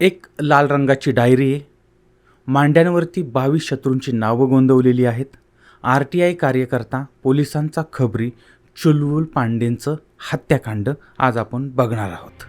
एक लाल रंगाची डायरी आहे. मांड्यांवरती बावीस शत्रूंची नावं गोंदवलेली आहेत. आर टी आय कार्यकर्ता पोलिसांचा खबरी चुलबुल पांडेंचं हत्याकांड आज आपण बघणार आहोत.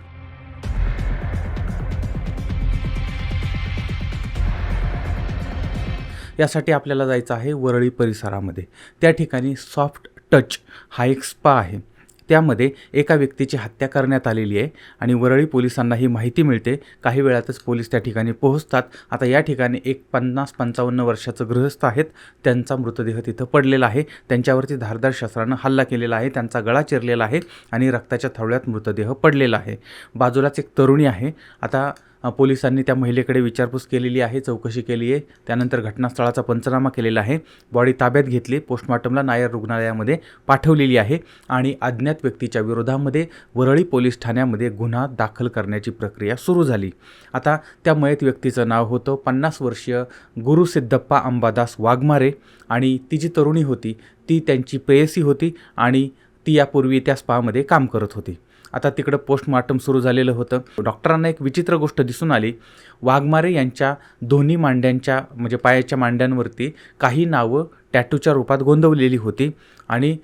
यासाठी आपल्याला जायचं आहे वरळी परिसरामध्ये. त्या ठिकाणी सॉफ्ट टच हा एक स्पा आहे. त्यामध्ये एका व्यक्तीची हत्या करण्यात आलेली आहे आणि वरळी पोलिसांना ही माहिती मिळते. काही वेळातच पोलीस त्या ठिकाणी पोहोचतात. आता या ठिकाणी एक पन्नास पंचावन्न वर्षाचं गृहस्थ आहेत. त्यांचा मृतदेह तिथं पडलेला आहे. त्यांच्यावरती धारदार शस्त्रानं हल्ला केलेला आहे. त्यांचा गळा चिरलेला आहे आणि रक्ताच्या थवळ्यात मृतदेह पडलेला आहे. बाजूलाच एक तरुणी आहे. आता पोलिसांनी त्या महिलेकडे विचारपूस केलेली आहे चौकशी केली आहे. त्यानंतर घटनास्थळाचा पंचनामा केलेला आहे. बॉडी ताब्यात घेतली पोस्टमॉर्टमला नायर रुग्णालयामध्ये पाठवलेली आहे आणि अज्ञात व्यक्तीच्या विरोधामध्ये वरळी पोलीस ठाण्यामध्ये गुन्हा दाखल करण्याची प्रक्रिया सुरू झाली. आता त्या मयत व्यक्तीचं नाव होतं पन्नास वर्षीय गुरु सिद्धप्पा अंबादास वाघमारे आणि ती जी तरुणी होती ती त्यांची प्रेयसी होती आणि ती यापूर्वी त्या स्पामध्ये काम करत होती. आता तिकडं पोस्टमॉर्टम सुरू झालेलं होतं. डॉक्टरांना एक विचित्र गोष्ट दिसून आली. वाघमारे यांच्या दोन्ही मांड्यांच्या म्हणजे पायाच्या मांड्यांवरती काही नावं टॅटूच्या रूपात गोंदवलेली होती आणि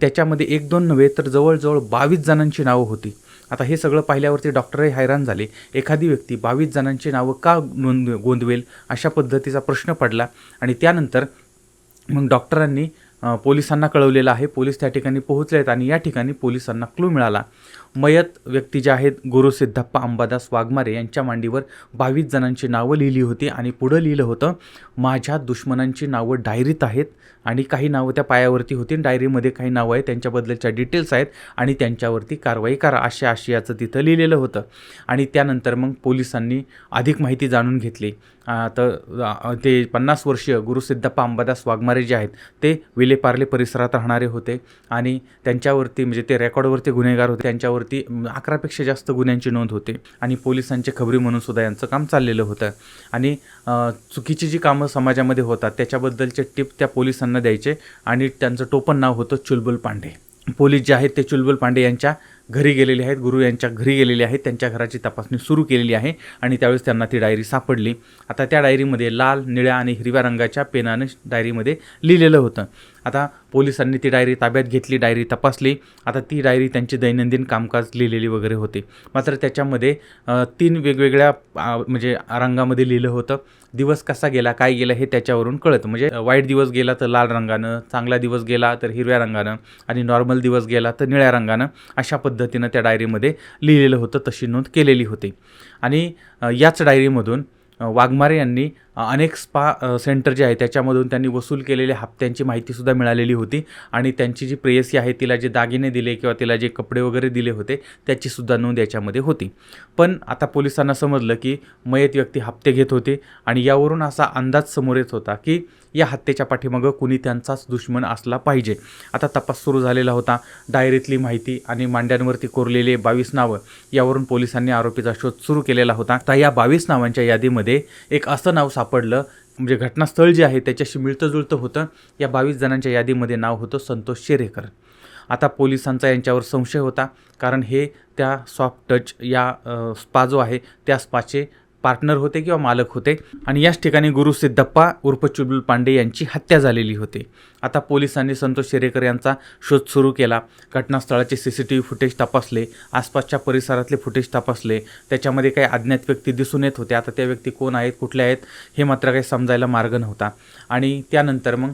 त्याच्यामध्ये एक दोन नव्हे तर जवळजवळ बावीस जणांची नावं होती. आता हे सगळं पाहिल्यावरती डॉक्टरही हैराण झाले. एखादी व्यक्ती बावीस जणांची नावं का नोंद गोंदवेल अशा पद्धतीचा प्रश्न पडला आणि त्यानंतर मग डॉक्टरांनी पोलिसांना कळवलेलं आहे. पोलीस त्या ठिकाणी पोहोचले आहेत आणि या ठिकाणी पोलिसांना क्लू मिळाला. मयत व्यक्ती जे आहेत गुरु सिद्धप्पा अंबादास वाघमारे यांच्या मांडीवर बावीस जणांची नावं लिहिली होती आणि पुढं लिहिलं होतं माझ्या दुश्मनांची नावं डायरीत आहेत आणि काही नावं त्या पायावरती होती डायरीमध्ये काही नावं आहेत त्यांच्याबद्दलच्या डिटेल्स आहेत आणि त्यांच्यावरती कारवाई करा अशा आशयाचं तिथं लिहिलेलं होतं. आणि त्यानंतर मग पोलिसांनी अधिक माहिती जाणून घेतली. तर ते पन्नास वर्षीय गुरुसिद्धप्पा अंबादास वाघमारे जे आहेत ते विलेपार्ले परिसरात राहणारे होते आणि त्यांच्यावरती म्हणजे ते रेकॉर्डवरती गुन्हेगार होते त्यांच्यावर म, अकरापेक्षा जास्त गुन्ह्यांची नोंद होते. आणि पोलिसांचे खबरी म्हणून सुद्धा यांचं काम चाललेलं होतं. आणि चुकीची जी कामं समाजामध्ये होतात त्याच्याबद्दलचे टिप त्या पोलिसांना द्यायचे. आणि त्यांचं टोपण नाव होतं चुलबुल पांडे. पोलीस जे आहेत ते चुलबुल पांडे यांच्या घरी गेलेले आहेत. गुरु यांच्या घरी गेलेले आहेत. त्यांच्या घराची तपासणी सुरू केलेली आहे आणि त्यावेळेस त्यांना ती डायरी सापडली. आता त्या डायरीमध्ये लाल निळ्या आणि हिरव्या रंगाच्या पेनानं डायरीमध्ये लिहिलेलं होतं. आता पोलिसांनी ती डायरी ताब्यात घेतली डायरी तपासली. आता ती डायरी त्यांची दैनंदिन कामकाज लिहिलेली वगैरे होती. मात्र त्याच्यामध्ये तीन वेगवेगळ्या म्हणजे रंगामध्ये लिहिलं होतं. दिवस कसा गेला काय गेला हे त्याच्यावरून कळतं. म्हणजे वाईट दिवस गेला तर लाल रंगानं चांगला दिवस गेला तर हिरव्या रंगानं आणि नॉर्मल दिवस गेला तर निळ्या रंगानं अशा पद्धतीनं त्या डायरीमध्ये लिहिलेलं होतं तशी नोंद केलेली होती. आणि याच डायरीमधून वाघमारे यांनी अनेक स्पा सेंटर जे आहे त्याच्यामधून त्यांनी वसूल केलेल्या हप्त्यांची माहितीसुद्धा मिळालेली होती. आणि त्यांची जी प्रेयसी आहे तिला जे दागिने दिले किंवा तिला जे कपडे वगैरे दिले होते त्याचीसुद्धा नोंद याच्यामध्ये होती. पण आता पोलिसांना समजलं की मयत व्यक्ती हप्ते घेत होते आणि यावरून असा अंदाज समोर येत होता की या हत्येच्या पाठीमागं कुणी त्यांचाच दुश्मन असला पाहिजे. आता तपास सुरू झालेला होता. डायरीतली माहिती आणि मांड्यांवरती कोरलेले बावीस नावं यावरून पोलिसांनी आरोपीचा शोध सुरू केलेला होता. आता या बावीस नावांच्या यादीमध्ये एक असं नाव साप सापडलं. म्हणजे घटनास्थळ जे आहे त्याच्याशी मिळतं जुळतं होतं. या बावीस जणांच्या यादीमध्ये नाव होतं संतोष शेरेकर. आता पोलिसांचा यांच्यावर संशय होता. कारण हे त्या सॉफ्ट टच या स्पा जो आहे त्या स्पाचे पार्टनर होते किंवा मालक होते. आणि याच ठिकाणी गुरु सिद्धप्पा उर्फ चुलबुल पांडे यांची हत्या झालेली होती. आता पोलिसांनी संतोष शेरेकर यांचा शोध सुरू केला. घटनास्थळाचे C C T V footage तपासले. आसपासच्या परिसरातले फुटेज तपासले. त्याच्यामध्ये काही अज्ञात व्यक्ती दिसून येत होते. आता त्या व्यक्ती कोण आहेत कुठल्या आहेत हे मात्र काही समजायला मार्ग नव्हता. आणि त्यानंतर मग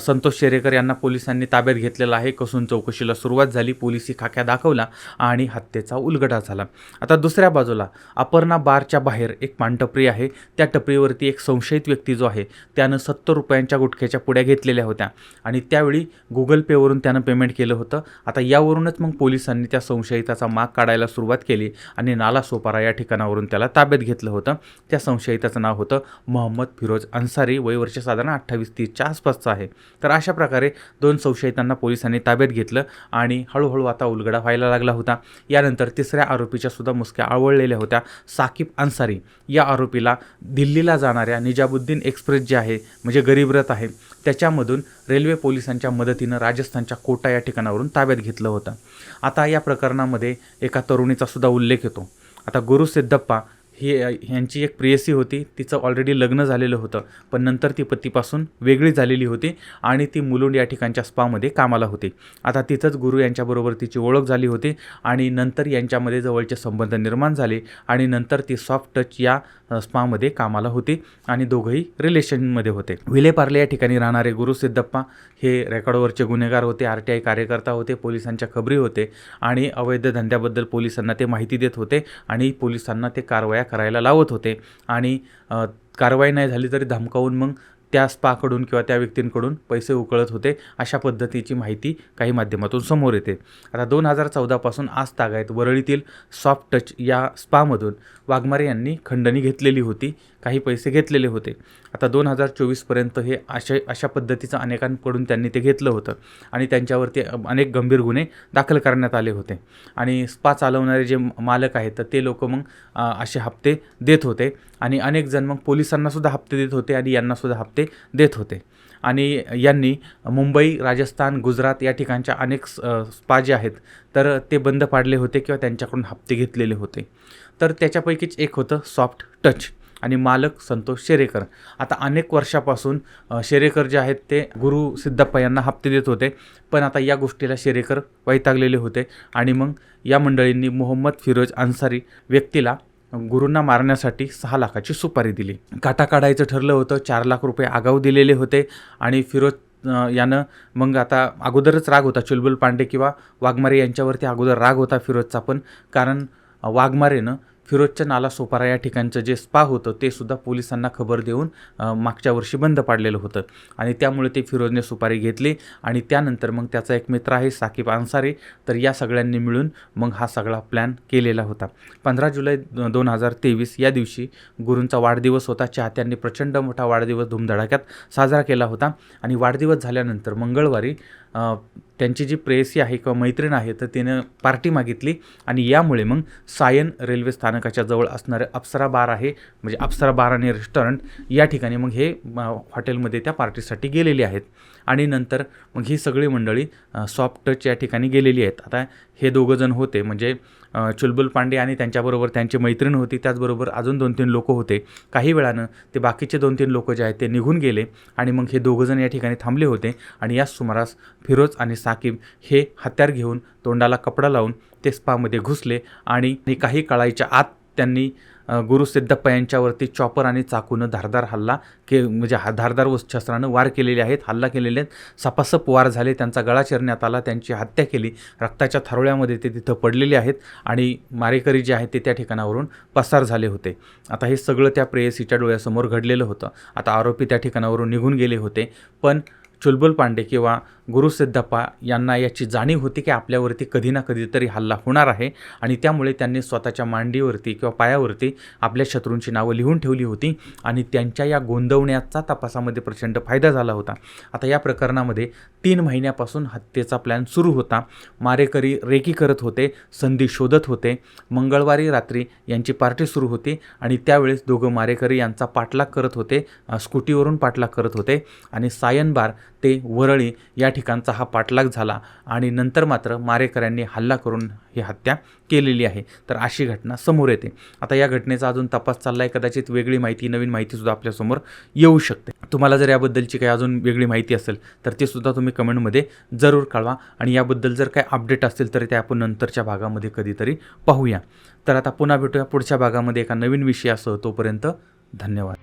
संतोष शेरेकर यांना पोलिसांनी ताब्यात घेतलेलं आहे. कसून चौकशीला सुरुवात झाली. पोलिसी खाक्या दाखवला आणि हत्येचा उलगडा झाला. आता दुसऱ्या बाजूला अपर्णा बारच्या बाहेर एक पानटपरी आहे. त्या टपरीवरती एक संशयित व्यक्ती जो आहे त्यानं सत्तर रुपयांच्या गुटख्याच्या पुड्या घेतलेल्या होत्या आणि त्यावेळी गुगल पेवरून त्यानं पेमेंट केलं होतं. आता यावरूनच मग पोलिसांनी त्या संशयिताचा माग काढायला सुरुवात केली आणि नालासोपारा या ठिकाणावरून त्याला ताब्यात घेतलं होतं. त्या संशयिताचं नाव होतं मोहम्मद फिरोज अन्सारी. वय वर्ष साधारण अठ्ठावीस तीसच्या आसपासचं आहे. तर अशा प्रकारे दोन संशयितांना पोलिसांनी ताब्यात घेतलं आणि हळूहळू आता उलगडा व्हायला लागला होता. यानंतर तिसऱ्या आरोपीच्या सुद्धा मुसक्या आवळलेल्या होत्या. साकिब अन्सारी या आरोपीला दिल्लीला जाणाऱ्या निजामुद्दीन एक्सप्रेस जे आहे म्हणजे गरीब रथ आहे त्याच्यामधून रेल्वे पोलिसांच्या मदतीनं राजस्थानच्या कोटा या ठिकाणावरून ताब्यात घेतलं होतं. आता या प्रकरणामध्ये एका तरुणीचा सुद्धा उल्लेख येतो. आता गुरु सिद्धप्पा ही ह्यांची एक प्रेयसी होती. तिचं ऑलरेडी लग्न झालेलं होतं. पण नंतर ती पतीपासून वेगळी झालेली होती आणि ती मुलुंड या ठिकाणच्या स्पामध्ये कामाला होती. आता तिथंच गुरु यांच्याबरोबर तिची ओळख झाली होती आणि नंतर यांच्यामध्ये जवळचे संबंध निर्माण झाले आणि नंतर ती सॉफ्ट टच या स्पामध्ये कामाला होती आणि दोघंही रिलेशनमध्ये होते. विलेपार्ले या ठिकाणी राहणारे गुरु सिद्धप्पा हे रेकॉर्डवरचे गुन्हेगार होते आर टी आय कार्यकर्ता होते पोलिसांच्या खबरी होते आणि अवैध धंद्याबद्दल पोलिसांना ते माहिती देत होते आणि पोलिसांना ते कारवाया करायला लावत होते आणि कारवाई नाही झाली तरी धमकावून मग त्या स्पाकडून किंवा त्या व्यक्तींकडून पैसे उकळत होते अशा पद्धतीची माहिती काही माध्यमातून समोर येते. आता दोन हजार चौदापासून आज तागायत वरळीतील सॉफ्ट टच या स्पामधून वाघमारे यांनी खंडणी घेतलेली होती. काही पैसे घेतलेले होते. आता दोन हजार चोवीसपर्यंत हे अशा अशा पद्धतीचं अनेकांकडून त्यांनी ते घेतलं होतं आणि त्यांच्यावरती अनेक गंभीर गुन्हे दाखल करण्यात आले होते. आणि स्पा चालवणारे जे मालक आहेत तर ते लोक मग असे हप्ते देत होते आणि अनेक जण मग पोलिसांनासुद्धा हप्ते देत होते आणि यांनासुद्धा हप्ते देत होते. आणि यांनी मुंबई राजस्थान गुजरात या ठिकाणच्या अनेक स्पा जे आहेत तर ते बंद पाडले होते किंवा त्यांच्याकडून हप्ते घेतलेले होते. तर त्याच्यापैकीच एक होतं सॉफ्ट टच. आणि मालक संतोष शेरेकर. आता अनेक वर्षापासून शेरेकर जे आहेत ते गुरु सिद्धप्पा यांना हप्ते देत होते. पण आता या गोष्टीला शेरेकर वैतागलेले होते. आणि मग या मंडळींनी मोहम्मद फिरोज अन्सारी व्यक्तीला गुरूंना मारण्यासाठी सहा लाखाची सुपारी दिली. काटा काढायचं ठरलं होतं. चार लाख रुपये आगाऊ दिलेले होते. आणि फिरोज यानं मग आता अगोदरच राग होता. चुलबुल पांडे किंवा वाघमारे यांच्यावरती अगोदर राग होता फिरोजचा पण. कारण वाघमारेनं फिरोजच्या नाला सोपारा या ठिकाणचं जे स्पा होतं ते सुद्धा पोलिसांना खबर देऊन मागच्या वर्षी बंद पाडलेलं होतं. आणि त्यामुळे ते फिरोजने सुपारी घेतली आणि त्यानंतर मग त्याचा एक मित्र आहे साकीब अन्सारी तर या सगळ्यांनी मिळून मग हा सगळा प्लॅन केलेला होता. पंधरा जुलै दोन हजार तेवीस या दिवशी गुरूंचा वाढदिवस होता. चाहत्यांनी प्रचंड मोठा वाढदिवस धुमधडाक्यात साजरा केला होता. आणि वाढदिवस झाल्यानंतर मंगळवारी त्यांची जी प्रेयसी आहे किंवा मैत्रीण आहे तर तिनं पार्टी मागितली आणि यामुळे मग सायन रेल्वे स्थानकाच्या जवळ असणारं अप्सरा बार आहे म्हणजे अप्सरा बार आणि रेस्टॉरंट या ठिकाणी मग हे हॉटेलमध्ये त्या पार्टीसाठी गेलेली आहेत. आणि नंतर मग ही सगळी मंडळी सॉफ्ट टच या ठिकाणी गेलेली आहेत. आता हे दोघंजण होते म्हणजे चुलबुल पांडे आणि त्यांच्याबरोबर त्यांची मैत्रीण होती. त्याचबरोबर अजून दोन तीन लोक होते. काही वेळानं ते बाकीचे दोन तीन लोक जे आहेत ते निघून गेले आणि मग हे दोघंजण या ठिकाणी थांबले होते आणि याच सुमारास फिरोज आणि साकीब हे हत्यार घेऊन तोंडाला कपडा लावून ते स्पामध्ये घुसले आणि काही काळाच्या आत त्यांनी गुरु सिद्धप्पा यांच्यावरती चॉपर आणि चाकूनं धारदार हल्ला के म्हणजे हा धारदार व शस्त्रानं वार केलेले आहेत हल्ला केलेले आहेत. सपासप वार झाले त्यांचा गळा चिरण्यात आला त्यांची हत्या केली. रक्ताच्या थारोळ्यामध्ये ते तिथं पडलेले आहेत आणि मारेकरी जे आहेत ते त्या ठिकाणावरून पसार झाले होते. आता हे सगळं त्या प्रेयसीच्या डोळ्यासमोर घडलेलं होतं. आता आरोपी त्या ठिकाणावरून निघून गेले होते. पण चुलबुल पांडे किंवा गुरु सिद्धप्पा यांना याची जाणीव होती की आपल्यावरती कधी ना कधीतरी हल्ला होणार आहे आणि त्यामुळे त्यांनी स्वतःच्या मांडीवरती किंवा पायावरती आपल्या शत्रूंची नावं लिहून ठेवली होती आणि त्यांच्या या गोंदवण्याचा तपासामध्ये प्रचंड फायदा झाला होता. आता या प्रकरणामध्ये तीन महिन्यापासून हत्येचा प्लॅन सुरू होता. मारेकरी रेकी करत होते संधी शोधत होते. मंगळवारी रात्री यांची पार्टी सुरू होती आणि त्यावेळेस दोघं मारेकरी यांचा पाठलाग करत होते स्कूटीवरून पाठलाग करत होते आणि सायनबार ते वरळी या ठिकाणचा हा पाठलाग झाला आणि नंतर मात्र मारेकऱ्यांनी हल्ला करून ही हत्या केलेली आहे. तर अशी घटना समोर येते. आता या घटनेचा अजून तपास चालला आहे कदाचित वेगळी माहिती नवीन माहितीसुद्धा आपल्यासमोर येऊ शकते. तुम्हाला जर याबद्दलची काही अजून वेगळी माहिती असेल तर ते सुद्धा तुम्ही कमेंटमध्ये जरूर कळवा. आणि याबद्दल जर काही अपडेट असतील तर ते आपण नंतरच्या भागामध्ये कधीतरी पाहूया. तर आता पुन्हा भेटूया पुढच्या भागामध्ये एका नवीन विषयासह. तोपर्यंत धन्यवाद.